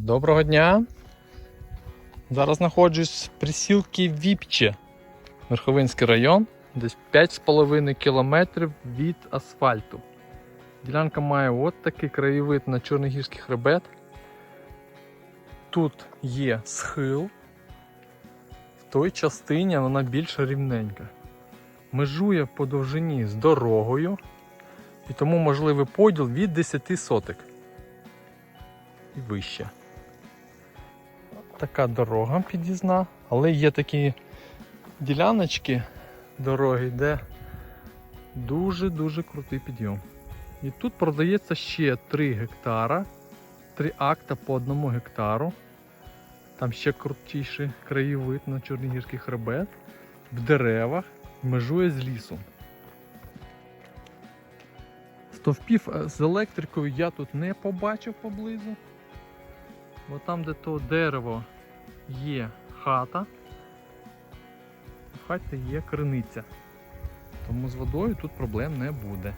Доброго дня. Зараз знаходжусь в присілці Віпче, Верховинський район, десь 5,5 кілометрів від асфальту. Ділянка має от такий краєвид на Чорногірський хребет. Тут є схил. В той частині вона більш рівненька. Межує по довжині з дорогою, і тому можливий поділ від 10 соток і вище. Така дорога під'їзна, але є такі діляночки дороги, де дуже-дуже крутий підйом. І тут продається ще 3 гектара, 3 акта по одному гектару. Там ще крутіший краєвид на Чорногірський хребет, в деревах, межує з лісом. Стовпів е, з електрикою я тут не побачив поблизу. Бо там, де то дерево є хата, в хаті є криниця. Тому з водою тут проблем не буде.